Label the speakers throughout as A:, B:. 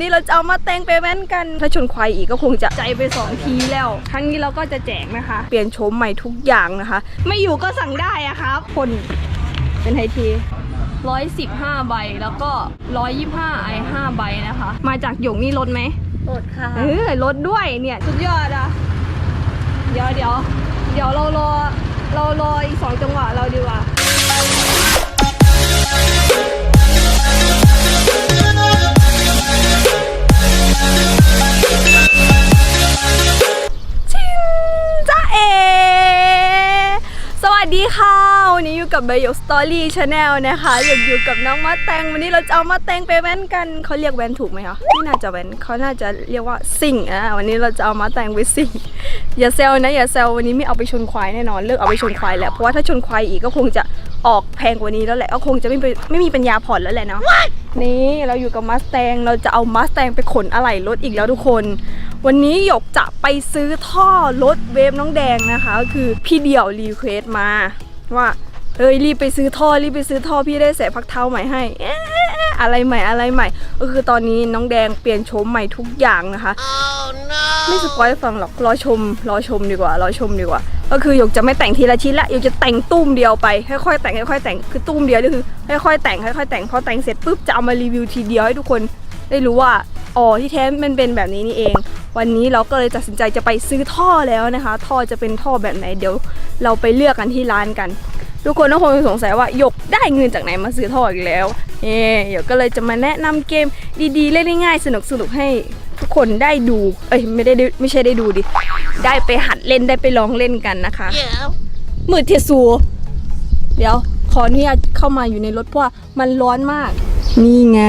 A: วันนี้เราจะเอามาแต่งไปแว้นกัน ถ้าชนควายอีกก็คงจะใจไปสองทีแล้ว ครั้งนี้เราก็จะแจกนะคะ เปลี่ยนโฉมใหม่ทุกอย่างนะคะ ไม่อยู่ก็สั่งได้อะครับ คนเป็นไทยทีร้อยสิบห้าใบแล้วก็ร้อยยี่ห้าไอห้าใบนะคะ มาจากหยงนี่ลดไหม
B: กดค่ะ
A: เออลดด้วยเนี่ยสุดยอดอะเดี๋ยวเดี๋ยวเดี๋ยวเรารอเรารออีกสองจังหวะเราดีกว่า ค่ะ วันนี้อยู่กับใบยกสตอรี่ชาแนลนะคะอยู่อยู่กับน้องมาแตง วันนี้เราจะเอามาแตงไปแว้นกันเขาเรียกแว้นถูกไหมคะไม่น่าจะแว้นเขาน่าจะเรียกว่าสิ่งอะวันนี้เราจะเอามาแตงไปสิ่ง อย่าเซลนะอย่าเซลวันนี้ไม่เอาไปชนควายแน่นอนเลิกเอาไปชนควายแล้วเพราะว่าถ้าชนควายอีกก็คงจะออกแพงกว่านี้แล้วแหละก็คงจะไม่ไปไม่มีปัญญาผ่อนแล้วแหละเนาะนี่เราอยู่กับมาสแตงเราจะเอามาสแตงไปขนอะไหล่รถอีกแล้วทุกคน วันนี้หยกจะไปซื้อท่อรถเวฟน้องแดงนะคะก็คือพี่เดี่ยวรีเควสมา ว่าเฮ้ยรีบไปซื้อท่อรีบไปซื้อท่อพี่ได้ใส่พักเท้าใหม่ให้เอ๊ะอะไรใหม่อะไรใหม่ ก็คือตอนนี้น้องแดงเปลี่ยนโฉมใหม่ทุกอย่างนะคะไม่สปอยให้ฟังหรอกรอชมรอชมดีกว่ารอชมดีกว่า ก็คือหยกจะไม่แต่งทีละชิ้นละหยกจะแต่งตุ้มเดียวไปค่อยๆแต่งค่อยๆแต่งคือตุ้มเดียวก็คือค่อยๆแต่งค่อยๆแต่งพอแต่งเสร็จปุ๊บจะเอามารีวิวทีเดียวให้ทุกคนได้รู้ว่า อ๋อที่แท้มันเป็นแบบนี้นี่เอง วันนี้เราก็เลยตัดสินใจจะไปซื้อท่อแล้วนะคะ ท่อจะเป็นท่อแบบไหนเดี๋ยว เราไปเลือกกันที่ร้านกัน ทุกคนก็คงสงสัยว่าหยกได้เงินจากไหนมาซื้อท่ออีกแล้วเอ่หยกก็เลยจะมาแนะนำเกมดีๆเล่นง่ายๆสนุกๆให้ทุกคนได้ดู เอ้ยไม่ได้ดูไม่ใช่ได้ดูดิ ได้ไปหัดเล่นได้ไปลองเล่นกันนะคะมืดเทสูเดี๋ยวขออนุญาตเข้ามาอยู่ในรถเพราะว่ามันร้อนมาก นี่ไง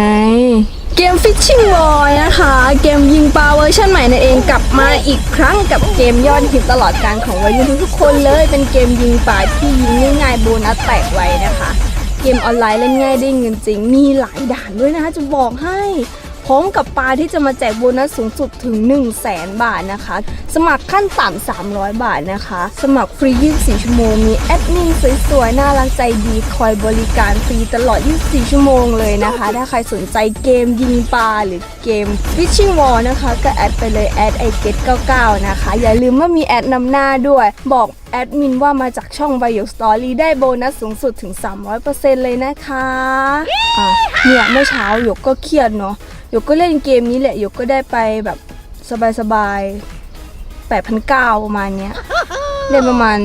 A: เกม Fishing Boy นะคะ เกมยิงปลาเวอร์ชันใหม่นั่นเองกลับมาอีกครั้งกับเกมยอดฮิตตลอดการของวัยรุ่นทุกคนเลย เป็นเกมยิงปลาที่ยิงง่ายๆโบนัสแตกไวนะคะ เกมออนไลน์เล่นง่ายได้เงินจริง มีหลายด่านด้วยนะคะจะบอกให้ ร้อมกับปลาที่จะมาแจกโบนัสสูงสุดถึง 1 0 0 0 0แสนบาทนะคะ สมัครขั้นต่ำ300 บาทนะคะ สมัครฟรี 24 ชั่วโมง มีแอดมินสวยๆ น่ารักใจดีคอยบริการฟรีตลอด 24 ชั่วโมงเลยนะคะ ถ้าใครสนใจเกมยิงปลาหรือเกม Fishing War นะคะ ก็แอดไปเลยแอดไอเกต99 นะคะ อย่าลืมว่ามีแอดนำหน้าด้วย บอกแอดมินว่ามาจากช่อง Bio Story ได้โบนัสสูงสุดถึง 300%เลยนะคะ เนี่ยเมื่อเช้าหยกก็เครียดเนาะ ยกก็เล่นเกมนี้แหละหยกก็ได้ไปแบบสบายๆแปดพันเก้าประมาณเนี้ยเล่นประมาณ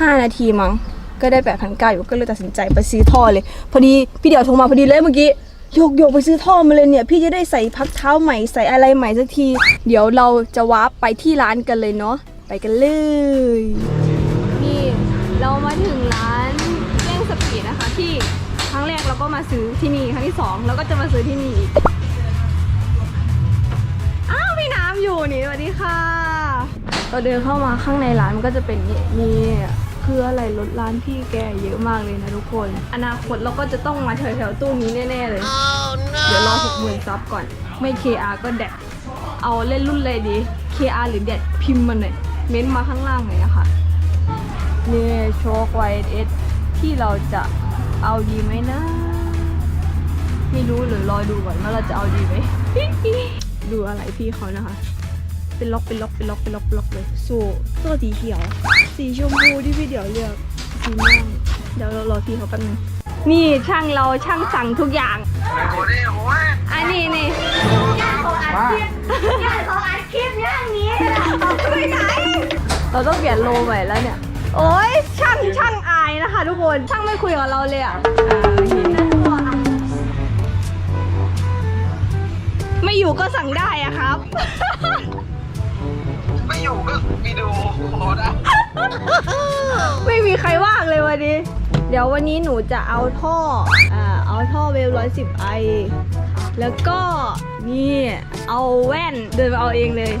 A: ห้านาทีมั้งก็ได้แปดพันเก้าหยกก็เลยตัดสินใจไปซื้อท่อเลย พอดีพี่เดี่ยวโทรมาพอดีเลยเมื่อกี้หยกหยกไปซื้อท่อมาเลยเนี่ย พี่จะได้ใส่พักเท้าใหม่ใส่อะไรใหม่สักที เดี๋ยวเราจะวาร์ปไปที่ร้านกันเลยเนาะไปกันเลย นี่เรามาถึงร้าน ซื้อที่นี่ครั้งที่สองเราก็จะมาซื้อที่นี่อีกอ้าวพี่น้ำอยู่นี่สวัสดีค่ะเราเดินเข้ามาข้างในร้านมันก็จะเป็นนี่นี่คืออะไรรถร้านพี่แกเยอะมากเลยนะทุกคน อนาคตเราก็จะต้องมาแถวๆตู้นี้แน่ ๆ เลยเดี๋ยวรอหกหมื่นซับก่อน ไม่ KR ก็แดดเอาเล่นรุ่นเลยดี KR หรือแดดพิมพ์มาหน่อย เม้นต์มาข้างล่างหน่อยนะคะนี่โชคไวเอสที่เราจะเอาดีไหมนะ ไม่รู้หรือรอดูก่อนว่าเราจะเอาดีไหม ดูอะไรพี่เขานะคะ เป็นล็อกเป็นล็อกเป็นล็อกเป็นล็อกเป็นล็อกเลยสู้ตัวสีเขียว สีชมพูที่พี่เดี๋ยวเลือกสีม่วงเดี๋ยวเรารอพี่เขาแป๊บนึงนี่ช่างเราช่างสั่งทุกอย่างอันนี้นี่เราต้องเปลี่ยนโลใหม่แล้วเนี่ย โอ้ยช่างช่างอายนะคะ ทุกคน ช่างไม่คุยกับเราเลยอะ ไม่อยู่ก็สั่งได้อะครับ
C: ไม่อยู่ก็วิดีโอคอลได้
A: ไม่มีใครว่างเลยวันนี้ เดี๋ยววันนี้หนูจะเอาท่ออ่าเอาท่อเวลร้อยสิบไอ แล้วก็นี่เอาแว่นเดินไปเอาเองเลย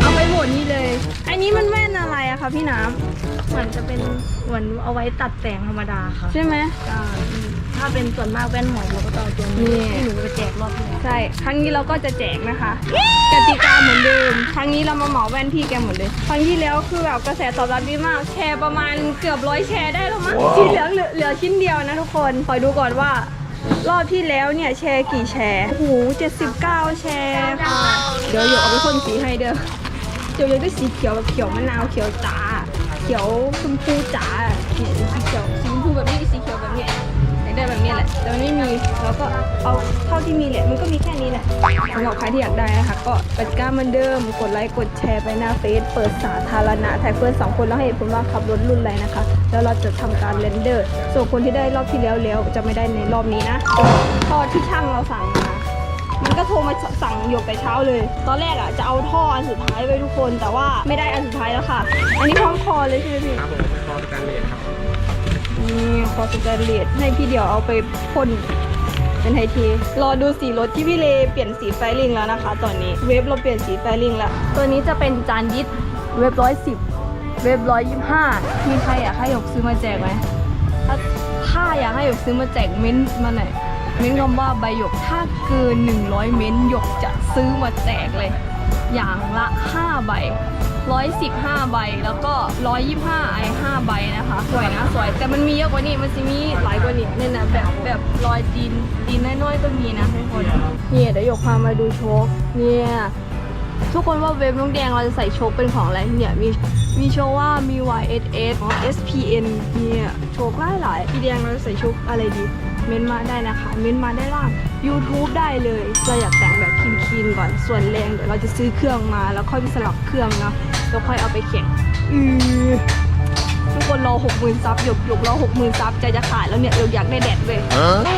A: เอาไปหมดนี่เลย อันนี้มันแว่นอะไรอะคะพี่น้ำ
B: เหมือนจะเป็นเหมือนเอาไว้ตัดแต่งธรรมดาค่ะ
A: ใช่ไหม
B: อ่า ถ้าเป็นส่วนมากแว่นหมอยเราก็จะเอาตัวนี้
A: นี่
B: ที่หนูไปแจกรอบที่แล้ว
A: ใช่ ครั้งนี้เราก็จะแจกนะคะกติกาเหมือนเดิม ครั้งนี้เรามาเหมาแว่นพี่แกหมดเลย ครั้งที่แล้วคือแบบกระแสตอบรับดีมาก แชร์ประมาณเกือบร้อยแชร์ได้แล้วมั้งชิ้นเหลือเหลือเหลือชิ้นเดียวนะทุกคน คอยดูก่อนว่า รอบที่แล้วเนี่ยแชร์กี่แชร์ โอ้โห79แชร์ค่ะ เดี๋ยวหยกเอาไปพ่นสีให้เด้อเดี๋ยวหยกได้สีเขียวแบบเขียวมะนาวเขียวจ๋า เขียวชมพูจ๋าเนี่ยสีเขียวสีชมพูแบบนี้สีเขียวแบบนี้อยากได้ แบบนี้แหละ แต่มันไม่มีเราก็เอาเท่าที่มีแหละ มันก็มีแค่นี้แหละสำหรับใครที่อยากได้นะคะ ก็กติกาเหมือนเดิม กดไลค์ กดแชร์ไปหน้าเฟซ เปิดสาธารณะแท็กเพื่อนสองคนแล้วให้เหตุผลว่าขับรถรุ่นอะไรนะคะ แล้วเราจะทำการเรนเดอร์ ส่วนคนที่ได้รอบที่แล้วแล้วจะไม่ได้ในรอบนี้นะท่อที่ช่างเราสั่งมา มันก็โทรมาสั่งหยกแต่เช้าเลย ตอนแรกอะจะเอาท่ออันสุดท้ายไว้ทุกคน แต่ว่าไม่ได้อันสุดท้ายแล้วค่ะ อันนี้พร้อมคอเลยใช่ไหมพี่
C: ครับผมเป็นคอสการเลน
A: นี่คอสแตนเลสให้พี่เดียวเอาไปพ่นเป็นไทที รอดูสีรถที่พี่เลเปลี่ยนสีไฟลิงแล้วนะคะ ตอนนี้เวฟเราเปลี่ยนสีไฟลิงแล้ว ตัวนี้จะเป็นจานยิดเวฟร้อยสิบเวฟร้อยยี่ห้ามีใครอยากให้หยกซื้อมาแจกไหมถ้าถ้าอยากให้หยกซื้อมาแจกเม้นมาหน่อยเม้นคำว่าใบหยกถ้าเกิน 100 เม้นหยกจะซื้อมาแจกเลย อย่างละ 5 ใบ 115 ใบแล้วก็ 125 ไอ้5ใบนะ คะสวยนะสวยแต่มันมีเยอะกว่านี้มันจะมีหลายกว่านี้เนี่ยนะแบบแบบรอยดินดินน้อยๆก็มีนะทุกคนเนี่ยเดี๋ยวหยกพามาดูโชคเนี่ยทุกคนว่าเว็บน้องแดงเราจะใส่โชคเป็นของอะไรเนี่ยมีมีโชว่ามี YSS อ๋อ SPN เนี่ยโชคหลายหลายๆพี่แดงเราจะใส่โชคอะไรดี เม้นมาได้นะคะ เม้นมาได้ล่าง YouTube ได้เลยเราอยากแต่งแบบคินๆก่อนส่วนแรงเดี๋ยวเราจะซื้อเครื่องมาแล้วค่อยไปสลับเครื่องเนาะแล้วค่อยเอาไปแข่งอือ คนรอหกหมื่นซับหยกหยกรอหกหมื่นซับใจจะขาดแล้วเนี่ยหยกอยากได้แดดเลย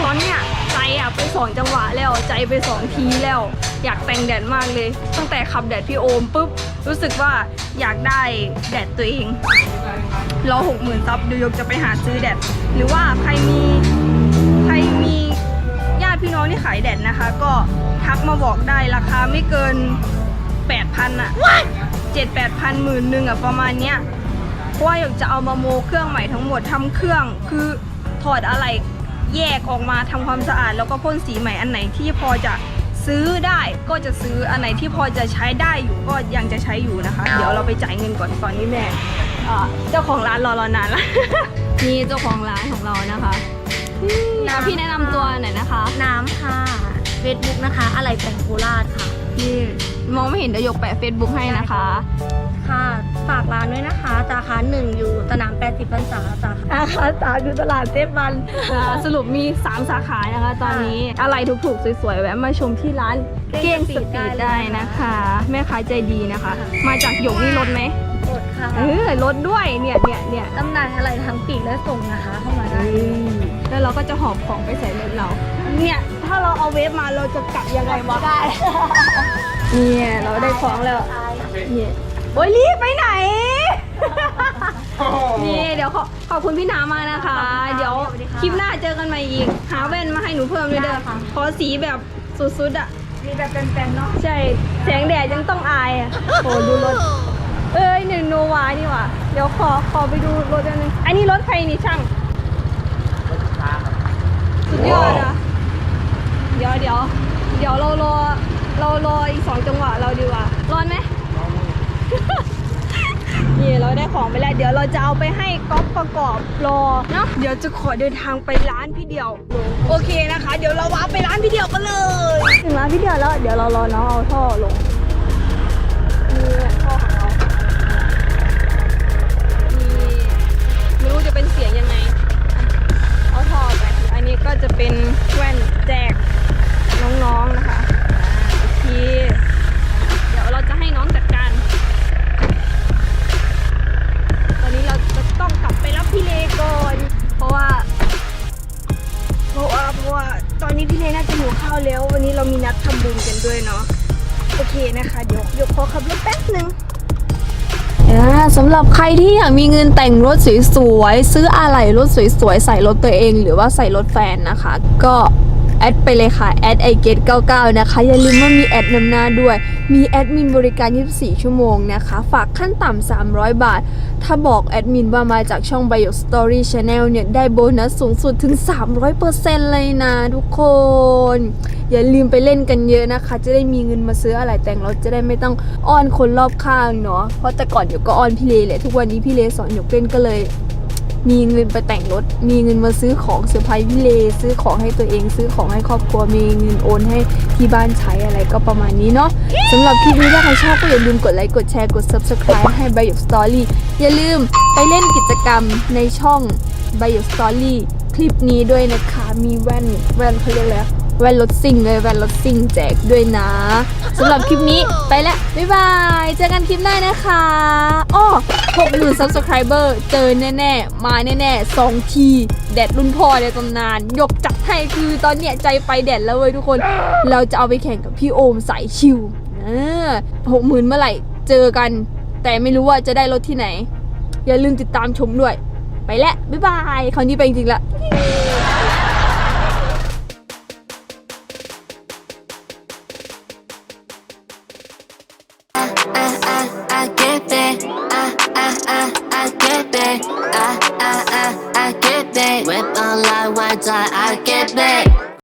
A: ตอนเนี้ยใจอะไปสองจังหวะแล้วใจไปสองทีแล้ว อยากแต่งแดดมากเลย ตั้งแต่ขับแดดพี่โอมปุ๊บรู้สึกว่าอยากได้แดดตัวเองรอหกหมื่นซับเดี๋ยวยกจะไปหาซื้อแดดหรือว่าใครมีใครมีญาติพี่น้องที่ขายแดดนะคะ ก็ทักมาบอกได้ราคาไม่เกินแปดพันอะเจ็ดแปดพันหมื่นหนึ่งอะประมาณเนี้ย เพราะว่าอยากจะเอามาโมเครื่องใหม่ทั้งหมดทำเครื่อง คือถอดอะไรแยกออกมาทำความสะอาด แล้วก็พ่นสีใหม่อันไหนที่พอจะซื้อได้ก็จะซื้ออันไหนที่พอจะใช้ได้อยู่ก็ยังจะใช้อยู่นะคะ เดี๋ยวเราไปจ่ายเงินก่อนตอนนี้แม่อ่าเจ้าของร้านรอเรานานละนี่เจ้าของร้านของเรานะคะนะพี่แนะนำตัวหน่อยนะคะ
B: น้ำค่ะเฟซบุ๊กนะคะ อะไรแต่งโคราชค่ะ
A: นี่มองไม่เห็นเดี๋ยวยกแปะเฟซบุ๊กให้นะคะ
B: ค่ะ ฝากร้านด้วยนะคะสาขาหนึ่งอยู่สนาม80พรรษาสาขา
A: อาคาสาอยู่ตลาดเซฟวันอ่าสรุปมี 3 สาขานะคะ ตอนนี้อะไรถูกๆสวยๆแวะมาชมที่ร้านเก้งสปีดได้นะคะ แม่ค้าใจดีนะคะ มาจากหยกนี่รถไหม
B: กดค่ะ
A: เออรถด้วยเนี่ยเนี่ยเนี่ย
B: จำหน่ายอะไรทั้งปีกและส่งนะคะเข้ามาได้
A: แล้วเราก็จะหอบของไปใส่รถเรา เนี่ยถ้าเราเอาเวฟมาเราจะกลับยังไงวะได้ เนี่ยเราได้ของแล้วเนี่ยโอ้ยรีบไปไหน นี่เดี๋ยวขอขอบคุณพี่น้ำมากนะคะ เดี๋ยวคลิปหน้าเจอกันใหม่อีก หาแว่นมาให้หนูเพิ่มเลยเด้อขอสีแบบสุดๆอะ
B: มีแบบแฟนๆเนาะ
A: ใช่ แสงแดดยังต้องอายอะโอ้ดูรถ เอ้ยหนึ่งโนวานี่หว่ะ เดี๋ยวขอขอไปดูรถอันนึง อันนี้รถใครนี่ช่าง สุดยอดอะ เดี๋ยวเดี๋ยวเดี๋ยวเรารอเรารออีกสองจังหวะเราดีกว่าร้อนไหม นี่เราได้ ของไปแล้ว เดี๋ยวเราจะเอาไปให้ก๊อฟประกอบรอเนาะเดี๋ยวจะขอเดินทางไปร้านพี่เดียว โอเคนะคะ เดี๋ยวเราว้าไปร้านพี่เดียวกันเลย ถึงร้านพี่เดียวแล้ว เดี๋ยวเรารอน้องเอาท่อลง มีนัดทำบุญกันด้วยเนาะโอเคนะคะเดี๋ยวเดี๋ยวขอขับรถแป๊บนึ่ง
D: สำหรับใครที่อยากมีเงินแต่งรถสวยๆซื้ออะไหล่รถสวยๆใส่รถตัวเอง หรือว่าใส่รถแฟนนะคะ ก็แอดไปเลยค่ะแอดไอเกต99 นะคะ อย่าลืมว่ามีแอดนำหน้าด้วย มีแอดมินบริการ 24 ชั่วโมงนะคะ ฝากขั้นต่ำ 300 บาท ถ้าบอกแอดมินว่ามาจากช่อง Bio Story Channel เนี่ย ได้โบนัสสูงสุดถึง 300%เลยนะทุกคน อย่าลืมไปเล่นกันเยอะนะคะ จะได้มีเงินมาซื้ออะไรแต่งรถจะได้ไม่ต้องอ้อนคนรอบข้างเนาะเพราะแต่ก่อนหยกก็อ้อนพี่เลแหละทุกวันนี้พี่เลสอนหยกเล่นก็เลย
A: มีเงินไปแต่งรถ มีเงินมาซื้อของเซอร์ไพรส์พี่เลซื้อของให้ตัวเอง ซื้อของให้ครอบครัวมีเงินโอนให้ที่บ้านใช้อะไรก็ประมาณนี้เนาะสำหรับคลิปนี้ถ้าใครชอบก็อย่าลืมกดไลค์กดแชร์กด subscribe ให้ b บ y o Story อย่าลืมไปเล่นกิจกรรมในช่อง b บ y o Story คลิปนี้ด้วยนะคะ มีแว่น แว่นเขาเรียกอะไร แว่นรถซิ่งเลยแว่นรถซิ่งแจกด้วยนะสำหรับคลิปนี้ไปแล้วบ๊ายบายเจอกันคลิปหน้านะคะอ้อ60,000 subscriber เจอแน่ๆ มาแน่ๆ2ทีแดดรุ่นพ่อในตำนานยกจัดให้คือตอนเนี้ยใจไปแดดแล้วเว้ยทุกคน เราจะเอาไปแข่งกับพี่โอมสายชิวหกหมื่นเมื่อไหร่เจอกัน แต่ไม่รู้ว่าจะได้รถที่ไหน อย่าลืมติดตามชมด้วย ไปแล้วบ๊ายบายคราวนี้ไปจริงๆละ